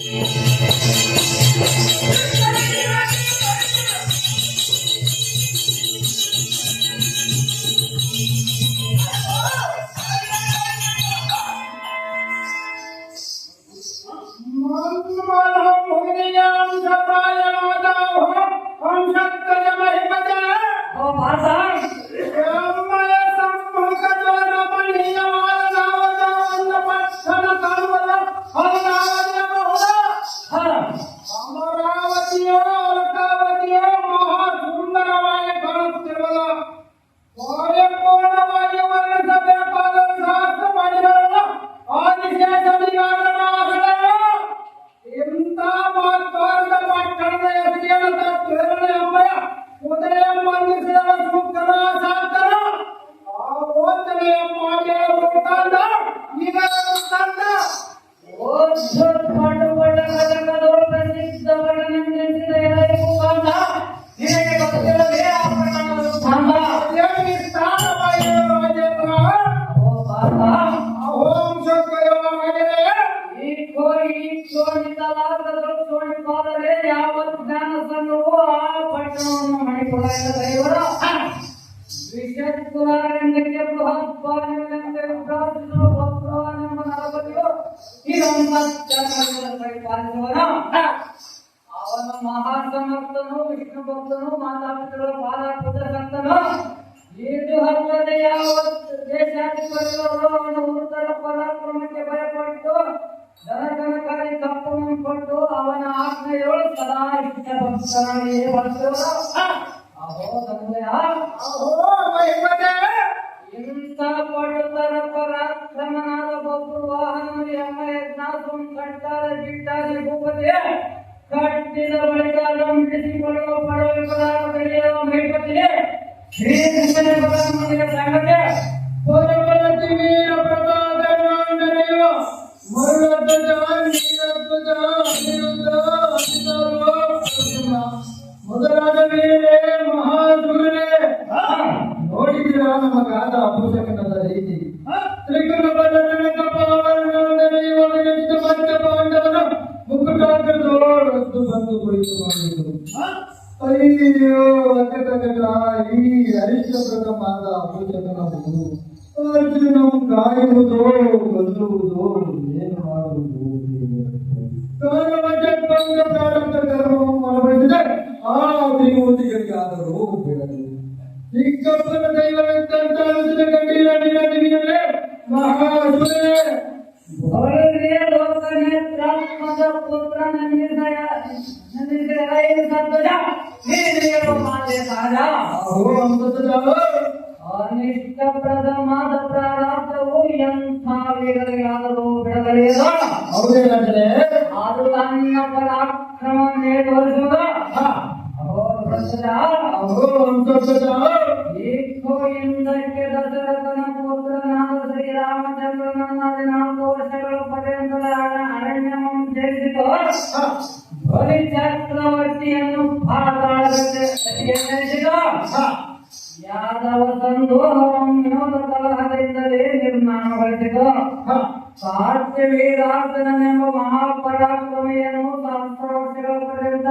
私はそれを考えていると言っていました。Oh, ಪುರಾಯದ ದೇವರು ವಿಶೇಷ ಪುರಾಣಕ್ಕೆ ಬೃಹತ್ವಾಣಕ್ಕೆ ಪ್ರಾರ್ಥಿಸುವ ಭಕ್ತವಾನ ನರಪತಿಯು ಪಾಲಿಸುವನು ಅವನು ಮಹಾಸಮರ್ಥನು ವಿಷ್ಣು ಭಕ್ತನು ಮಾತಾಪಿತೃ ಮಾತಾಪಿತ ಸಂತನು ಈದು ಹಲ್ಲದೆ ಯಾವ ದೇಶಾಧಿಪತಿಗಳು ಅವನ ಉತ್ತರ ಪರಾಕ್ರಮಕ್ಕೆ ಭಯಪಟ್ಟು ಧನಕನಕಾರಿ ತಪ್ಪನ್ನು ಕೊಟ್ಟು ಅವನ ಆಜ್ಞೆಗಳು ಸದಾ ಇಷ್ಟ ಭಕ್ತನಾಗಿ ಬರ್ತವರು ಅಹೋ ತಂದೆಯ ಅಹೋ ಮಹಿಮತೆ ಇಂಥ ಪಡುತ್ತರ ಪರಾಕ್ರಮನಾದ ಬೊಬ್ಬರು ವಾಹನ ಎಮ್ಮ ಯಜ್ಞಾಸಂ ಕಟ್ಟಾರ ಜಿಟ್ಟಾಗಿ ಭೂಪತಿ ಕಟ್ಟಿದ ಬಳಿಕ ಲಂಬಿಸಿಕೊಳ್ಳುವ ಪಡವೆ ಪದಾರ್ಥ ಬೆಳೆಯುವ ಶ್ರೀ ಪರಮನಿಗೆ ನೋಡಿದಿರಾ ನಮ್ಮ ಗಾದ ಅಪೂಜಕನದ ರೀತಿ ತ್ರಿಕುಣ ಬಲನಕ ಪಾವನನೆಯುವ ವಿನಿಷ್ಟ ಪಂಚ ಪಾಂಡವನ ಮುಕುಟಾಗ್ರದೋಳದ್ದು ಬಂದು ಕುಳಿತುಕೊಂಡಿತು ಅಯ್ಯೋ ಅಕ್ಕಟಕಟ ಈ ಹರಿಶ್ಚಂದ್ರನ ಮಾತ ಅಪೂಜಕನವು ಅರ್ಜುನವು ಕಾಯುವುದೋ ಕೊಲ್ಲುವುದೋ ಏನು ಮಾಡುವುದು ಕಾರಣ ಚಿಕ್ಕಪ್ಪನ ದೈವವೆಂತಂತ ಅನಿಸಿದ ಕಂಡಿಲ್ಲ ನಿನ್ನ ದಿವಿಯಲೇ ಮಹಾಸುರೇ ಭವರೇ ಲೋಕನೇತ್ರಾತ್ಮದ ಪುತ್ರ ನಂದಿದಯ ನಂದಿದಯ ಸತ್ವಜ ನೀರಿಯೋ ಮಾತೆ ಸಹಜ ಅಹೋ ಅಮೃತಜಾಲ ಅನಿಷ್ಟಪ್ರದವಾದ ಪ್ರಾರಬ್ಧವು ಎಂಥ ವೀರರಿಗಾದರೂ ಬಿಡಗಲಿಯದ ಹೌದೇನಂದ್ರೆ ಅದು ತನ್ನ ಪರಾಕ್ರಮ ತೋರಿಸುವುದು ಹಾ ಅಹೋ ಎಂದಕ್ಕೆ ದಶರಥನ ಪುತ್ರನಾದ ಶ್ರೀರಾಮಚಂದ್ರನನ್ನಾಗಿ ಹದಿನಾಲ್ಕು ವರ್ಷಗಳು ಪರ್ಯಂತದ ಅರಣ್ಯವನ್ನು ಸೇರಿಸಿತು ಬಲಿ ಚಕ್ರವರ್ತಿಯನ್ನು ಪಾತಾಳಕ್ಕೆ ನಡೆಸಿತು ಯಾದವ ಸಂದೋಹವನ್ನು ವಿನೋದ ಕಲಹದಿಂದಲೇ ನಿರ್ಮಾಣಗೊಳಿಸಿತು ಪಾರ್ಥವೀರಾಜನನೆಂಬ ಮಹಾಪರಾಕ್ರಮಿಯನ್ನು ಸಹಸ್ರ ವರ್ಷಗಳ ಪರ್ಯಂತ